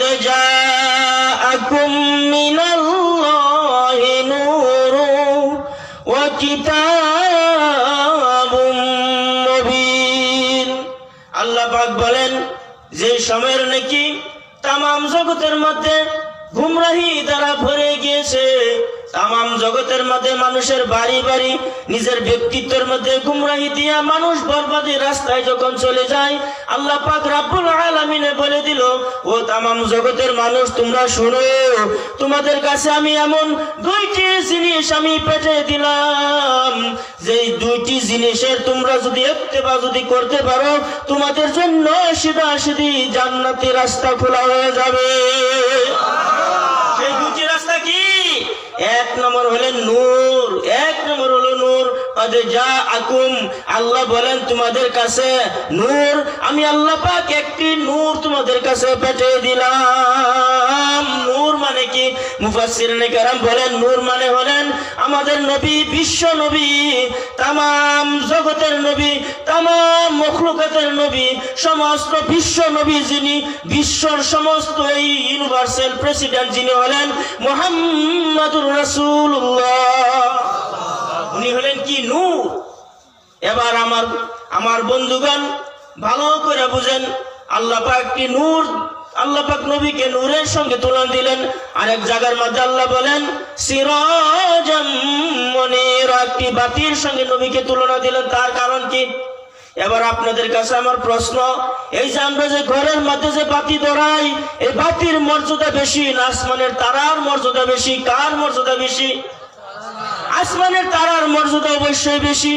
قد جاءكم من الله نور وكتاب مبين আল্লাহ পাক বলেন যে সময়ের নাকি তামাম জগতের মধ্যে গুমরাহি দ্বারা ভরে গিয়েছে তামাম জগতের মধ্যে মানুষের বাড়ি বাড়ি, নিজের ব্যক্তিত্বের মধ্যে গুমরাহি দিয়া মানুষ বরবাদী রাস্তায় যখন চলে যায়, আল্লাহ পাক রাব্বুল আলামিনে বলে দিল, ও তামাম জগতের মানুষ, তোমরা শুনো, তোমাদের কাছে আমি এমন দুইটি জিনিস আমি পেটে দিলাম। যে দুইটি জিনিসের তোমরা যদি একতেবা যদি করতে পারো, তোমাদের জন্য সিধা সিধি জান্নাতি রাস্তা খোলা হয়ে যাবে। সেই দুটি রাস্তা কি? এক নম্বর হলেন নূর এক নম্বর হলো নূর। যা আকুম আল্লাহ বলেন তোমাদের কাছে নূর। আমি আল্লাহ পাক একটি নূর তোমাদের কাছে পেটে দিলাম। নূর মানে কি? মুফাসসিরিনে কেরাম বলেন, নূর মানে হলেন আমাদের নবী, বিশ্ব নবী, তামাম জগতের নবী, তামাম মখলুকাতের নবী, সমস্ত বিশ্ব নবী যিনি, বিশ্বর সমস্ত এই ইউনিভার্সাল প্রেসিডেন্ট যিনি হলেন মোহাম্মদুর রাসূলুল্লাহ। উনি হলেন কি নূর? এবার আমার আমার বন্ধুগণ ভালো করে বুঝেন, আল্লাহ পাক কি নূর, আল্লাহ পাক নবীকে নূরের সঙ্গে তুলনা দিলেন। আরেক জায়গার মধ্যে আল্লাহ বলেন একটি বাতির সঙ্গে নবীকে তুলনা দিলেন। তার কারণ কি? এবার আপনাদের কাছে আমার প্রশ্ন, এই যে আমরা যে ঘরের মধ্যে যে বাতি ধরাই, এই বাতির মর্যাদা বেশি না আসমানের তারার মর্যাদা বেশি? কার মর্যাদা বেশি? আসমানের তারার মর্যাদা অবশ্যই বেশি।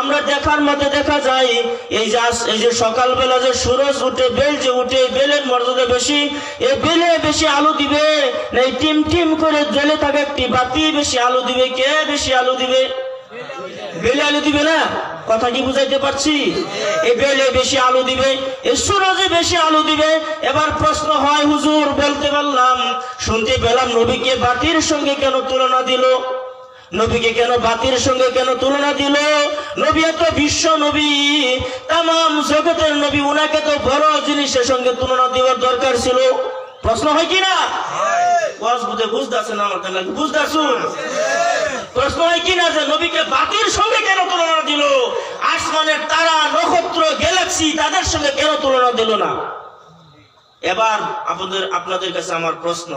আমরা দেখার মধ্যে দেখা যায়, এই যে এই যে সকালবেলা যে সুরজ উঠে বেল যে উঠে বেলের মর্যাদা বেশি। এই বেলে বেশি আলো দিবে? না, এই টিম টিম করে জ্বলে থাকা একটি বাতি বেশি আলো দিবে? কে বেশি আলো দিবে? বেলে আলো দিবে না? কথা কি বুঝাইতে পারছি? এই বেলে বেশি আলো দিবে এই সুরজে বেশি আলো দিবে। এবার প্রশ্ন হয়, হুজুর, বলতে পারলাম, শুনতে পেলাম নবীকে বাতির সঙ্গে কেন তুলনা দিল? নবীকে কেন বাতির সঙ্গে কেন তুলনা দিল? নবী এত বিশ্ব নবী তাম জগতের নবী, উনাকে তো বড় জিনিসের সঙ্গে তুলনা দেওয়ার দরকার ছিল। প্রশ্ন হয় কি না? ওয়াজ বুঝে বুঝতেছে না আমার কাছে বুঝতেছুন? প্রশ্ন হয় কি না যে নবীকে বাতির সঙ্গে কেন তুলনা আসমানের তারা, নক্ষত্র, গ্যালাক্সি তাদের সঙ্গে কেন তুলনা দিল না? এবার আপনাদের আপনাদের কাছে আমার প্রশ্ন।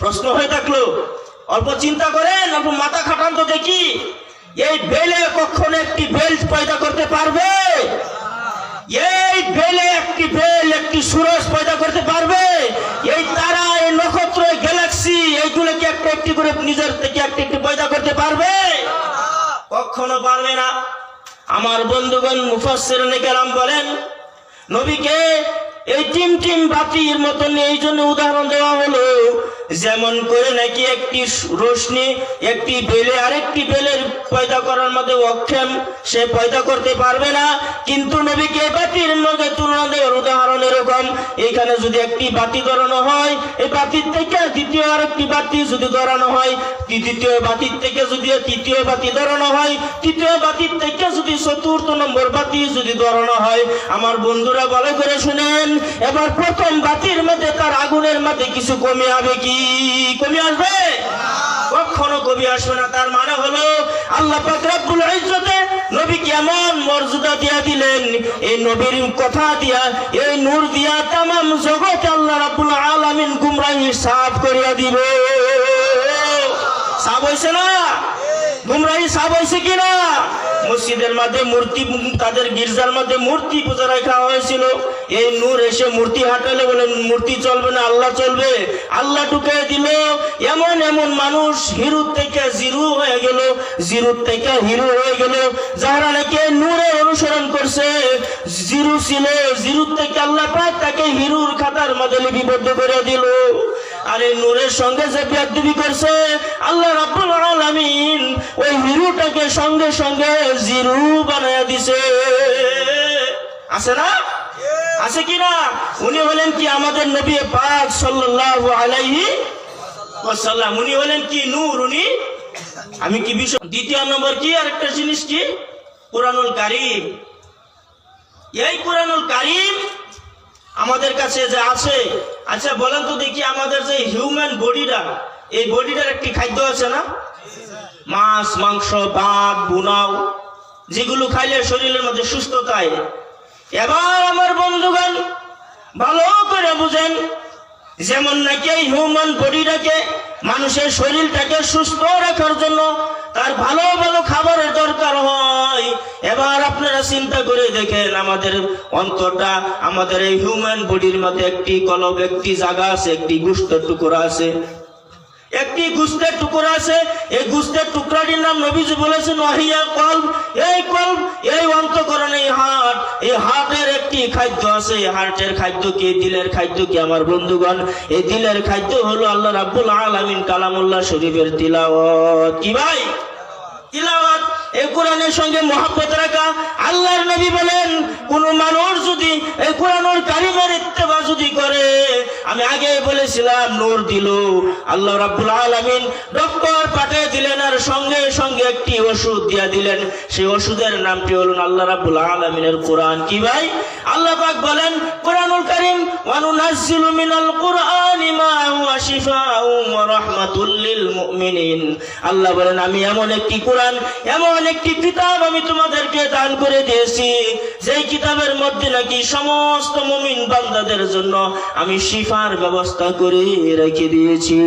প্রশ্ন হয়ে থাকল অল্প চিন্তা করেন, অল্প মাথা খাটান তো দেখি। এই বেলে কখনো একটি বেল্ট পয়দা করতে পারবে? এই বেলে একটি বেল, একটি সুরজ পয়দা করতে পারবে? এই তারা, এই নক্ষত্র, এই গ্যালাক্সি এইগুলোকে একটা একটি করে নিজের থেকে একটি একটি পয়দা করতে পারবে? কখনো পারবে না। আমার বন্ধুগণ মুফাসসির কেরাম বলেন, নবীকে এই টিম টিম বাতির মতন এই জন্য উদাহরণ দেওয়া হলো, যেমন করে নাকি একটি রশ্মি একটি বেলে, আরেকটি বেলের পয়দা করার মধ্যে অক্ষম, সে পয়দা করতে পারবে না। কিন্তু নবীকে বাতির মধ্যে তুলনা দেওয়ার উদাহরণ এরকম, এখানে যদি একটি বাতি ধরানো হয় এই বাতির থেকে দ্বিতীয় আরেকটি বাতি যদি ধরানো হয় দ্বিতীয় বাতির থেকে যদি তৃতীয় বাতি ধরানো হয়, তৃতীয় বাতির থেকে যদি চতুর্থ নম্বর বাতি যদি ধরানো হয়, আমার বন্ধুরা ভালো করে শুনেন। এবার প্রথম বাতির মধ্যে তার আগুনের মধ্যে কিছু কমে হবে কি? কমে আসবে? কখনো কবি আসবে না। তার মানে হলো আল্লাহ পাক ইজ্জতে নবী কেমন মর্যাদা দিয়া দিলেন, এই নবীর কথা দিয়া, এই নূর দিয়া তামাম জগৎ আল্লাহ রাব্বুল আলামিন গুমরাহি সাফ করিয়া দিবে। সাফ হইছে না? গুমরাহি সাফ হয়েছে কিনা? মসজিদের মধ্যে মূর্তি, তাদের গির্জার মধ্যে মূর্তি পূজা রাখা হয়েছিল। এই নূর এসে মূর্তি হাঁটালে বলে, মূর্তি চলবে না, আল্লাহ চলবে। আল্লাহ ঢুকে দিল। এমন এমন মানুষ হিরুর থেকে জিরু হয়ে গেল জিরুর থেকে হিরু হয়ে গেল। যারা নাকি নূরের অনুসরণ করছে, জিরু ছিল জিরুর থেকে আল্লাহ পাক তাকে হিরুর খাতার মধ্যে লিপিবদ্ধ করে দিল। আর এই নূরের সঙ্গে যে বিয়াদবি করছে, আল্লাহ রাব্বুল হিরুটাকে সঙ্গে সঙ্গে জিরু বানায়া দিছে। আছে না? আছে কি না? উনি হলেন কি আমাদের নবী পাক সাল্লাল্লাহু আলাইহি ওয়াসাল্লাম। উনি হলেন কি নূর উনি? আমি কি বিষয়? দ্বিতীয় নম্বর কি? আরেকটা জিনিস কি? কোরআনুল কারীম। এই কোরআনুল কারীম আমাদের কাছে যে আছে আচ্ছা বলেন তো দেখি আমাদের যে হিউম্যান বডিটা এই বডিটার একটি খাদ্য আছে না? মাছ, মাংস, ভাত বুনাও যেগুলো খাইলে শরীরের মধ্যে সুস্থতায় এবার আমার বন্ধুগণ, ভালো করে বুঝেন, যেমন নাকি হিউম্যান বডিটাকে মানুষের শরীরটাকে সুস্থ রাখার জন্য তার ভালো ভালো খাবারের দরকার হয়। এবার আপনারা চিন্তা করে দেখেন, আমাদের অন্তরটা, আমাদের এই হিউম্যান বডির মধ্যে একটি কলব, একটি জায়গা আছে, একটি গুষ্টের টুকরা আছে। একটি গুস্তের টুকরা আছে, এই গুস্তের টুকরাটির নাম নবীজি বলেছেন এই কলব এই অন্তকরণ এই হাট এই হাটের একটি খাদ্য আছে এই হাটের খাদ্য কি দিলের খাদ্য কি, আমার বন্ধুগণ? এই দিলের খাদ্য হলো আল্লাহ রাব্বুল আলামিন কালামুল্লাহ শরীফের তিলাওয়াত। কি ভাই? তিলাওয়াত। এই কোরআনের সঙ্গে মহাব্বত রাখা। আল্লাহর নবী বলেন, কোন মানুষ যদি এই কোরআনুল কারিমের ইত্তেবা যদি করে, আমি আগে বলেছিলাম, নূর দিল। আল্লাহ রাব্বুল আলামিন ডক্টর পাঠিয়ে দিলেন আর সঙ্গে সঙ্গে একটি ওষুধ দিয়া দিলেন। সেই ওষুধের নামটি হলো আল্লাহ রাব্বুল আলামিনের কোরআন। কি ভাই? আল্লাহ পাক বলেন, কোরআনুল কারীম, ওয়ানুনাজ্জিলু মিনাল কুরআনি মা হুয়া শিফাউন ওয়া রাহমাতুল লিল মুমিনিন। আল্লাহ বলেন, আমি এমন একটি কোরআন, এমন একটি কিতাব আমি তোমাদেরকে দান করে দিয়েছি। যেই কিতাবের মধ্যে নাকি সমস্ত মুমিন বান্দাদের জন্য আমি শিফার ব্যবস্থা করে রেখে দিয়েছি।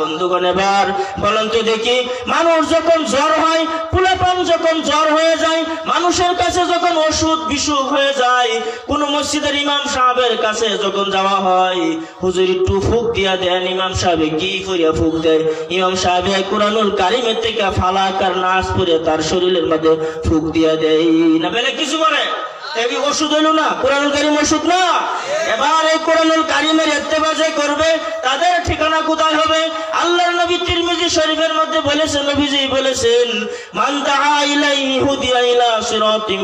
বন্ধুগণ এবার, বলেন তো দেখি, মানুষ যখন জ্বর হয়, পুলাপান যখন জ্বর হয়ে যায়, মানুষের কাছে যখন ওষুধ বিসুখ হয়ে যায়, কোন মসজিদের ইমাম সাহেবের কাছে যখন যাওয়া হয়, হুজুর একটু ফুক দিয়া দেন, ইমাম সাহেব কি করিয়া ফুক দেয়? ইমাম সাহেব কোরআনুল কারিমের থেকে ফালাক আর নাচ করে তার শরীরের মধ্যে ফুক দিয়া দেয়। না, বেলে কিছু করে এই ওষুধ হইল না, কোরআনুল কারিম ওষুধ না? এবার এই কোরআনুল কারিমের ইত্তেবাজে করবে, তাদের ঠিকানা কোথায় হবে? নবী তিরমিজি শরীফের মধ্যে বলেছেন, নবীজি বলেছেন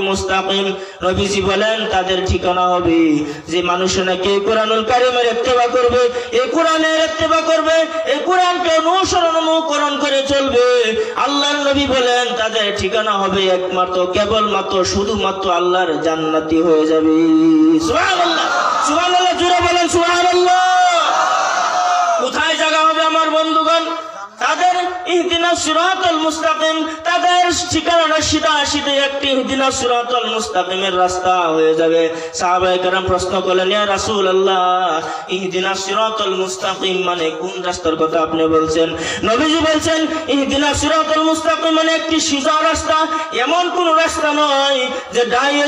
মুস্তাকিম। নবীজি বলেন, তাদের ঠিকানা হবে যে মানুষ নাকি কোরআনুল কারিমের ইত্তেবা করবে, এই কোরআনের ইত্তেবা করবে, এই কোরআনকে অনুসরণ অনুকরণ করে চলবে। আল্লাহর নবী বলেন, তাদের ঠিকানা হবে একমাত্র, কেবলমাত্র, শুধুমাত্র আল্লাহর জান্নাতি হয়ে যাবে। কোথায় জায়গা হবে আমার বন্ধুগণ? তাদের ইহদিনা মুস্তাকিম মানে মানে এমন কোন রাস্তা নয় যে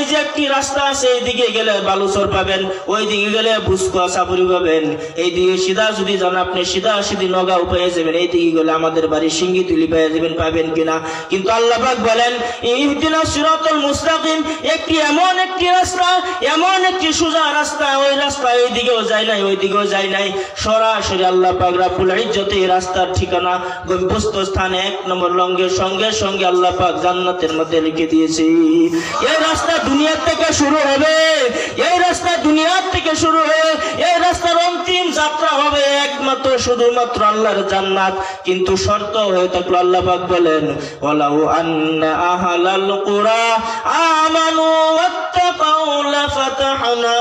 যে একটি রাস্তা আছে এইদিকে গেলে বালুচর পাবেন, ওই দিকে গেলে ভুসকুয়া সাপুরি পাবেন। এইদিকে সিধা যদি যান, আপনি সিধা সিধি নগা পেয়ে যাবেন, এই দিকে গেলে আমাদের বাড়ি সিঙ্গি তুলি পেয়ে যাবেন, পাবেন কিনা? কিন্তু আল্লাহ পাক বলেন ইহদিনা সিরাতুল মুস্তাকিম একটি এমন একটি রাস্তা, এমন একটি সোজা রাস্তা, ওই রাস্তা ওই দিকেও যায় নাই ওই দিকেও যায় নাই। সরাসরি আল্লাহ পাক রাব্বুল ইজ্জত এই রাস্তার ঠিকানা গম্ভস্ত স্থানে এক নম্বর লঙ্গের সঙ্গে সঙ্গে আল্লাহ পাক জান্নাতের মধ্যে লিখে দিয়েছে। এই রাস্তা দুনিয়ার থেকে শুরু হবে, এই রাস্তা দুনিয়ার থেকে শুরু হয়ে এই রাস্তার অন্তিম যাত্রা হবে একমাত্র, শুধুমাত্র আল্লাহর জান্নাত। কিন্তু শর্ত হয়ে থাকল আল্লাহ পাক বলেন ওয়ালাউ আন্না আহলাল কুরা আমানু ওয়াত্তাকাউ লাফাতাহনা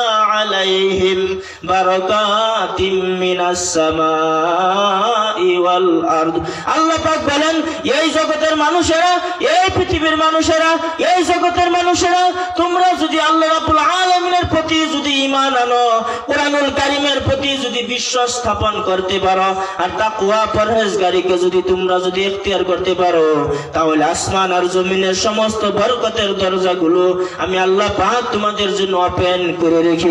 বারাকাতিম মিনাস সামাই ওয়াল আরদ। আল্লাহ পাক বলেন, এই জগতের মানুষেরা, এই পৃথিবীর মানুষেরা, এই জগতের মানুষেরা, তোমরা যদি আল্লাহ রাব্বুল আলামিনের প্রতি যদি ঈমান আনো, কোরআনুল কারীমের প্রতি যদি বিশ্বাস স্থাপন করতে পারো, আর তাকওয়া পরহেজগারিকে যদি তোমরা যদি ইখতিয়ার করতে পারো, তাহলে আসমান আর জমিনের সমস্ত বরকতের দরজাগুলো আমি আল্লাহ পাক তোমাদের জন্য ওপেন করে রেখে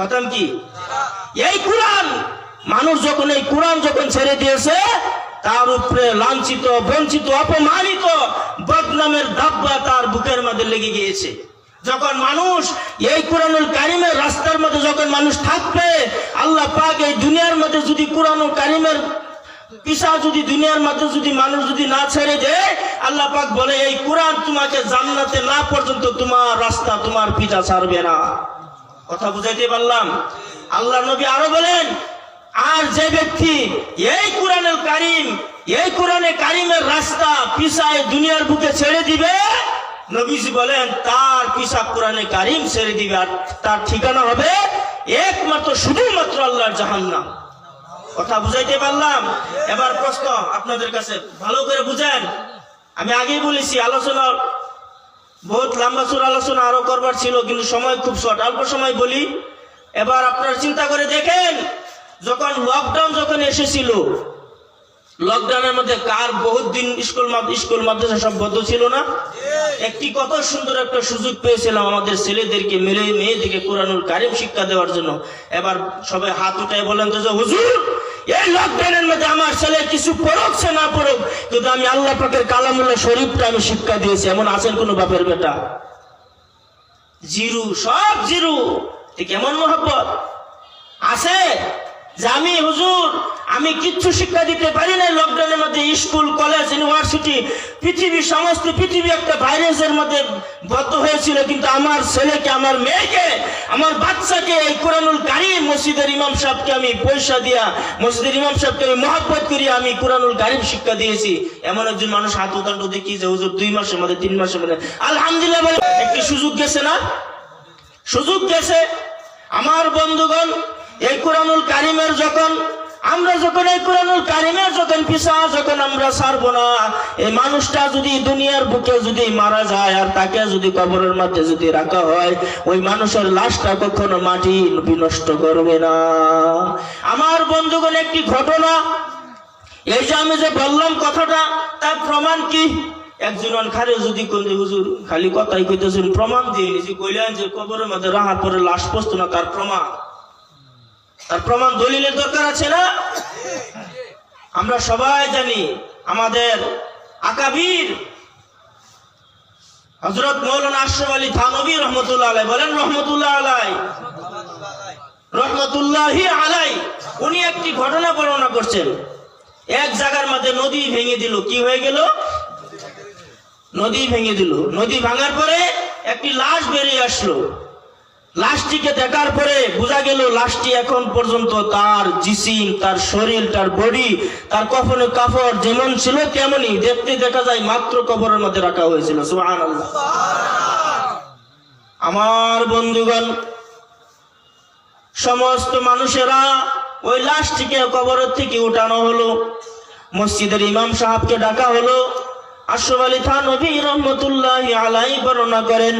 হতাম কি? এই কোরআন, মানুষ যখন এই কোরআন যখন ছেড়ে দিয়েছে, তার উপরে লাঞ্ছিত, বঞ্চিত, অপমানিত, বদনামের দাব্বা তার বুকের মধ্যে লেগে গিয়েছে। যখন মানুষ এই কোরআনুল কারিমের রাস্তার মধ্যে যখন মানুষ থাকবে, আল্লাহ পাক এই দুনিয়ার মধ্যে যদি কোরআনুল কারিমের পিসা যদি দুনিয়ার মধ্যে যদি মানুষ যদি না ছেড়ে দেয়, আল্লাহ পাক বলে, এই কোরআন তোমাকে জান্নাতে না পর্যন্ত তোমার রাস্তা, তোমার পিতা ছাড়বে না। কথা বুঝাইতে পারলাম। আল্লাহ নবী আরও বলেন, আর যে ব্যক্তি এই কোরআনের কারিম, এই কোরআনে কারিমের রাস্তা পিসায় দুনিয়ার বুকে ছেড়ে দিবে? নবীজি বলেন, তার পিসা কোরআনে কারিম ছেড়ে দিবে আর তার ঠিকানা হবে একমাত্র, শুধুমাত্র আল্লাহর জাহান্নাম। কথা বুঝাইতে পারলাম। এবার প্রশ্ন আপনাদের কাছে, ভালো করে বুঝেন? আমি আগেই বলেছি, আলোচনা বহুত লম্বা সুর আলোচনা আরও করবার ছিল, কিন্তু সময় খুব শর্ট অল্প সময় বলি। এবার আপনার চিন্তা করে দেখেন, যখন লকডাউন যখন এসেছিল লকডাউনের মধ্যে কার বহুত দিন স্কুল স্কুল মাদ্রাসা সব বন্ধ ছিল না? একটি কত সুন্দর একটা সুযোগ পেয়েছিলাম আমাদের ছেলেদেরকে, মেলে মেয়েদেরকে কোরআনুল কারিম শিক্ষা দেওয়ার জন্য। এবার সবাই হাত উঠায় বলেন তো যে, হুজুর, এই লকডাউনের মধ্যে আমার ছেলে কিছু পড়ুক সে না পড়ুক কিন্তু আমি আল্লাহ পাকের কালামুল্লাহ শরীফটা আমি শিক্ষা দিয়েছি। এমন আছেন কোনো বাপের বেটা? জিরু, সব জিরু। ঠিক এমন মহাব্বত? আছে? যে আমি, হুজুর, আমি কিচ্ছু শিক্ষা দিতে পারি না লকডাউনের মধ্যে, স্কুল কলেজ ইউনিভার্সিটি পৃথিবী, সমস্ত পৃথিবী একটা ভাইরাসের মধ্যে বদ্ধ হয়েছিল, কিন্তু আমার ছেলেকে, আমার মেয়েকে, আমার বাচ্চাকে এই কোরআনুল কারিম মসজিদের ইমাম সাহেবকে আমি পয়সা দিয়া, মসজিদের ইমাম সাহেবকে আমি মহাব্বত করি আমি কোরআনুল কারিম শিক্ষা দিয়েছি। এমন একজন মানুষ হাত উতান্ত দেখি যে হুজুর, দুই মাসের মধ্যে, তিন মাসের মধ্যে? আলহামদুলিল্লাহ বলে, একটি সুযোগ গেছে না? সুযোগ গেছে। আমার বন্ধুগণ এই কোরআনুল কারিমের যখন, আমরা যখন এই কোরআনুল কারিমের যখন পিসা যখন আমরা ছাড়বো না, এই মানুষটা যদি দুনিয়ার বুকে যদি মারা যায় আর তাকে যদি কবরের মধ্যে যদি রাখা হয়, ওই মানুষের লাশটা কখনো মাটি বিনষ্ট করবে না। আমার বন্ধুগণ, একটি ঘটনা, এই যে আমি যে বললাম কথাটা, তার প্রমাণ কি? একজন খারে যদি কইলে, হুজুর, খালি কথাই কইতেছেন, প্রমাণ দিয়ে নিছি, কইলেন যে কবরের মধ্যে রাহার পরে লাশ পড়তো না, তার প্রমাণ। তার প্রমাণ দলিলের দরকার আছে না? আমরা সবাই জানি আমাদের আকাবির হজরত মৌলানা আশরাফ আলী থানবী রহমতুল্লাহ আলাই বলেন, রহমতুল্লাহ আলাই রহমতুল্লাহি আলাই উনি একটি ঘটনা বর্ণনা করছেন। এক জায়গার মধ্যে নদী ভেঙে দিল। কি হয়ে গেল? নদী ভেঙে দিল। নদী ভাঙার পরে একটি লাশ বেরিয়ে আসলো। লাশটিকে দেখার পরে বোঝা গেল লাশটি এখন পর্যন্ত তার জিসিম, তার শরীর, তার বডি, তার কফনে কাপড় যেমন ছিল তেমনই দেখতে দেখা যায় মাত্র কবরের মধ্যে রাখা হয়েছিল। আমার বন্ধুগণ, সমস্ত মানুষেরা ওই লাশটিকে কবরের থেকে উঠানো হলো। মসজিদের ইমাম সাহাবকে ডাকা হলো। আশরাফ আলী থানবী রহমতুল্লাহ আলাই বর্ণনা করেন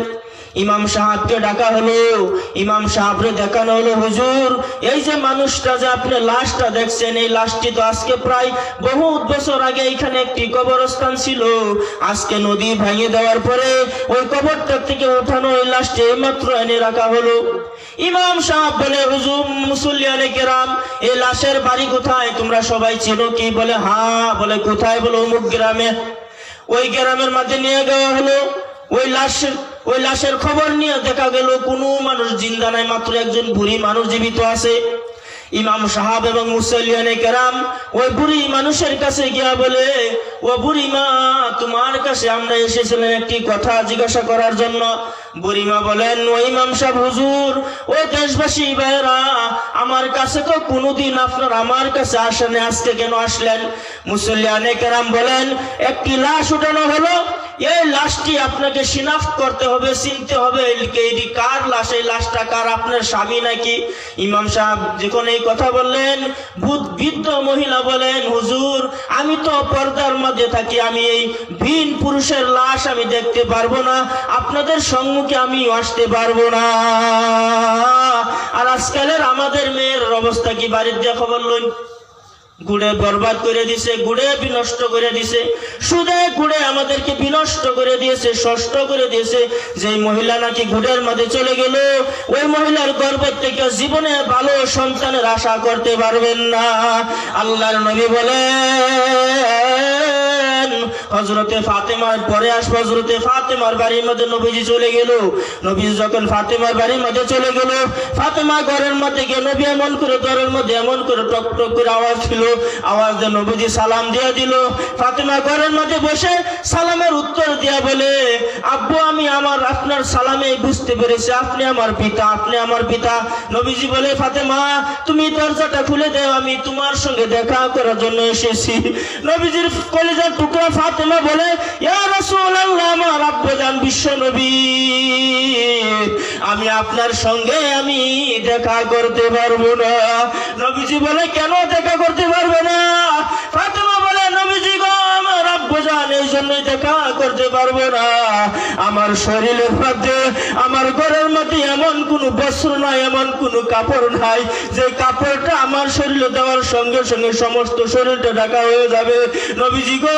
ইমাম সাহেবকে ডাকা হলো, ইমাম সাহেবরে দেখানো হলো, হুজুর, এই যে মানুষটা যে আপনি লাশটা দেখছেন, এই লাশটি তো আজকে প্রায় বহুত বছর আগে এখানে একটি কবরস্থান ছিল। আজকে নদী ভেঙে দেওয়ার পরে ওই কবরটা থেকে উঠানো ওই লাশটি মাত্র এনে রাখা হলো। ইমাম সাহেব বলে, হুজুর মুসল্লিয়ানে কেরাম, এই লাশের বাড়ি কোথায়? তোমরা সবাই চেনো কি? বলে হ্যাঁ বলে, কোথায়? বলে, অমুক গ্রামে। ওই গ্রামের মাঝে নিয়ে যাওয়া হলো। ওই লাশের ওই লাশের খবর নিয়ে দেখা গেল কোনো মানুষ জিন্দা নাই, মাত্র একজন বুড়ি মানুষ জীবিত আছে। ইমাম সাহাব এবং মুসলিয়ানে কেরাম, ওই বুড়ি মানুষের কাছে গিয়া বলে, ও বুড়ি মা, তোমার কাছে আমরা এসেছিলাম একটি কথা জিজ্ঞাসা করার জন্য। বুড়িমা বলেন, ও ইমাম হুজুর, ও দেশবাসী ভাইরা আমার কাছে তো কোনোদিন আপনার আমার কাছে আসেন আজকে কেন আসলেন? মুসলিয়ানে কেরাম বলেন, একটি লাশ উঠানো হলো এই লাশটি আপনাকে শিনাফত করতে হবে, চিনতে হবে এটি কার লাশ, এই লাশটা কার, আপনার স্বামী নাকি? ইমাম সাহেব যখন এই কথা বললেন বৃদ্ধ মহিলা বলেন, হুজুর, আমি তো পর্দার মধ্যে থাকি, আমি এই ভিন পুরুষের লাশ আমি দেখতে পারব না, আপনাদের সম্মুখে আমি আসতে পারব না। আর আজকালের আমাদের মেয়ের অবস্থা কি? বাড়ির দিয়ে খবর লই গুড়ে বরবাদ করে দিছে, গুড়ে বিনষ্ট করে দিছে। সুদে গুড়ে আমাদেরকে বিনষ্ট করে দিয়েছে, ষষ্ঠ করে দিয়েছে। যে মহিলা নাকি গুড়ের মধ্যে চলে গেল, ওই মহিলার গর্ব থেকে জীবনে ভালো সন্তানের আশা করতে পারবেন না। আল্লাহর নবী বলেন হজরতে ফাতেমার পরে আসব হজরতে ফাতেমার বাড়ির মধ্যে নবীজি চলে গেল। নবীজি যখন ফাতেমার বাড়ির মধ্যে চলে গেল, ফাতেমা ঘরের মধ্যে গিয়ে নবী এমন করে, ঘরের মধ্যে এমন করে টক টক করে আওয়াজ ছিল আওয়াজ দিয়ে নবীজি সালাম দিয়ে দিল। ফাতেমা ঘরের মধ্যে বসে সালামের উত্তর দিয়া বলে, আব্বু, আমি আমার, আপনার সালামে বুঝতে পেরেছি, আপনি আমার পিতা, আপনি আমার পিতা। নবীজি বলে, ফাতেমা, তুমি দরজাটা খুলে দেও, আমি তোমার সঙ্গে দেখা করার জন্য এসেছি। নবীজির কলেজের টুকরা ফাতেমা বলে, ইয়া রাসূলুল্লাহ আমি আপনার সঙ্গে আমি দেখা করতে পারব না। নবীজি বলে, কেন দেখা করতে পারব না বলে নবীজি গো আমার আব্বাজান এই জন্যই দেখা করতে পারব না। আমার শরীরের মধ্যে, আমার ঘরের মধ্যে এমন কোনো বস্ত্র নাই, এমন কোনো কাপড় নাই, যে কাপড়টা আমার শরীরে দেওয়ার সঙ্গে সঙ্গে সমস্ত শরীরটা ঢাকা হয়ে যাবে। নবীজি গো!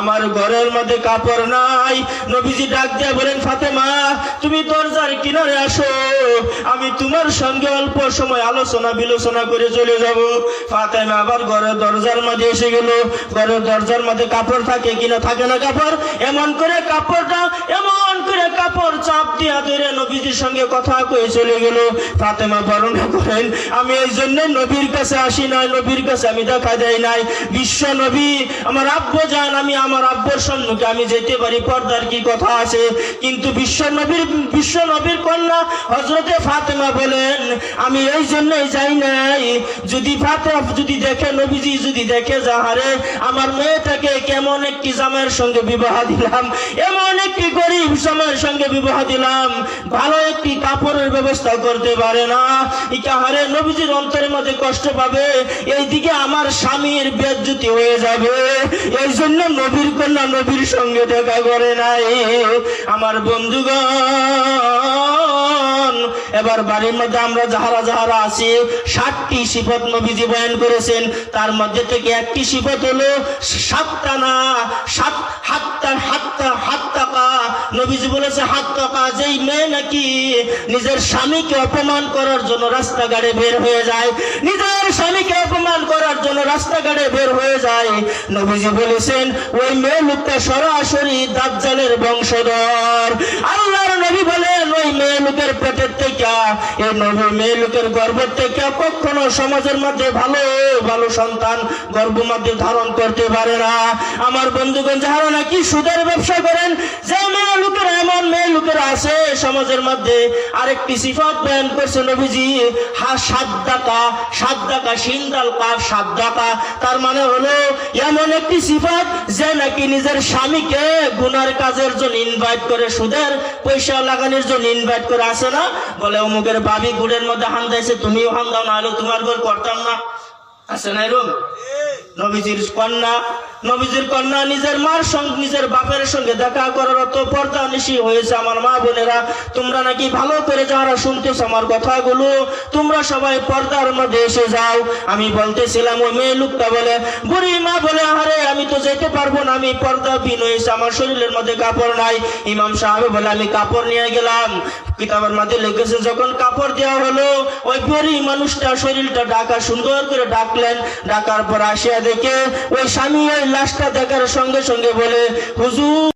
আমার ঘরের মধ্যে কাপড় নাই। নবীজি ডাক দিয়ে বলেন, ফাতেমা, তুমি দরজার কিনারে আসো। আমি তোমার সঙ্গে অল্প সময় আলোচনা বিলোচনা করে চলে যাব। ফাতেমা আবার ঘরের দরজার মধ্যে এসে গেল। ঘরের দরজার মধ্যে কাপড় থাকে কিনা থাকে না কাপড়? এমন করে কাপড়টা, এমন করে কাপড় চাপ দিয়া ধরে নবীজির সঙ্গে কথা কয়ে চলে গেল। ফাতেমা বর্ণনা করেন, আমি এই জন্য নবীর কাছে আসি নাই, নবীর কাছে আমি দেখা দেয় নাই। বিশ্ব নবী, আমার আব্বু যান আমি আমার আব্বুর সম্মুখে আমি যেতে পারি, পর্দার কি কথা আছে? কিন্তু বিশ্ব নবীর বিশ্ব নবীর কন্যা হজরতে ফাতেমা বলেন, আমি এই জন্যই যাই নাই, যদি ফাতেমা, যদি দেখে নবীজি, যদি দেখে যাহারে, আমার মেয়েটাকে কেমন একটি জামাইয়ের সঙ্গে বিবাহ দিলাম, এমন একটি গরিব জামাইয়ের সঙ্গে বিবাহ দিলাম, ভালো একটি কাপড়ের ব্যবস্থা করতে পারে না ইকাহারে নবীজির অন্তরের মধ্যে কষ্ট পাবে, এইদিকে আমার স্বামীর বেজ্জুতি হয়ে যাবে, এই জন্য নবীর কন্যা নবীর সঙ্গে দেখা করে নাই। আমার বন্ধুগণ, এবার বাড়ির মধ্যে আমরা যাহারা যাহারা আছি ষাটটি সিফত নবীজি বয়ান করেছেন। তার মধ্যে থেকে একটি সিফত হলো সাতটা না সাত হাত্তা হাত্তা হাত্তা টাকা নবীজি বলেছে হাত টাকা যেই মেয়ে নাকি নিজের স্বামীকে অপমান করার জন্য রাস্তাঘাটে বের হয়ে যায়? নিজের স্বামীকে অপমান করার জন্য রাস্তাঘাটে বের হয়ে যায়? নবীজি বলেছেন, ওই মেয়ে লোকটা সরাসরি দাজ্জালের বংশধর। আল্লাহর নবী বলেন, ওই মেয়ে লোকের পেটের থেকে, এই নবী মেয়ে লোকের গর্ভ থেকে কখনো সমাজের মধ্যে ভালো ভালো সন্তান গর্ভ মধ্যে ধারণ করতে পারে না। আমার বন্ধুগণ যারা নাকি সুদের ব্যবসা করেন, যে মেয়ে লোকের এমন মেয়ে লোকের আছে সমাজের মধ্যে আরেকটি সিফাত বয়ান করছে নবীজি, হা সাত ডাকা সাত ডাকা সিন্দাল কাপ সাত ডাকা তার মানে হলো, এমন একটি সিফাত যে নাকি নিজের স্বামীকে গুনার কাজের জন্য ইনভাইট করে সুদের পয়সা লাগানোর জন্য ইনভাইট করে আসে না। বলে অমুকের বাবি গুড়ের মধ্যে হান দিয়েছে, তুমিও হান দাও না হলে তোমার ঘর করতাম না। আছে না এরকম নবীজির কন্যা নবীজির কন্যা নিজের মার সঙ্গে, নিজের বাপের সঙ্গে দেখা করার অত পর্দা নিশি হয়েছে আমার মা বোনেরা। তোমরা নাকি ভালো করে যারা শুনতেছ আমার কথাগুলো, তোমরা সবাই পর্দার মধ্যে এসে যাও। আমি বলতেছিলাম ওই মেয়ে লোকটা বলে, বুড়ি মা বলে আরে আমি তো যেতে পারব না, আমি পর্দা বিন হয়েছে আমার শরীরের মধ্যে কাপড় নাই। ইমাম সাহেব বলে, আমি কাপড় নিয়ে গেলাম। কিতাবের মাঝে লিখেছে, যখন কাপড় দেওয়া হলো, ওই পরি মানুষটা শরীরটা ডাকা সুন্দর করে ডাকলেন। ডাকার পর আসিয়া দেখে, ওই স্বামী ওই লাশটা দেখার সঙ্গে সঙ্গে বলে, হুজুর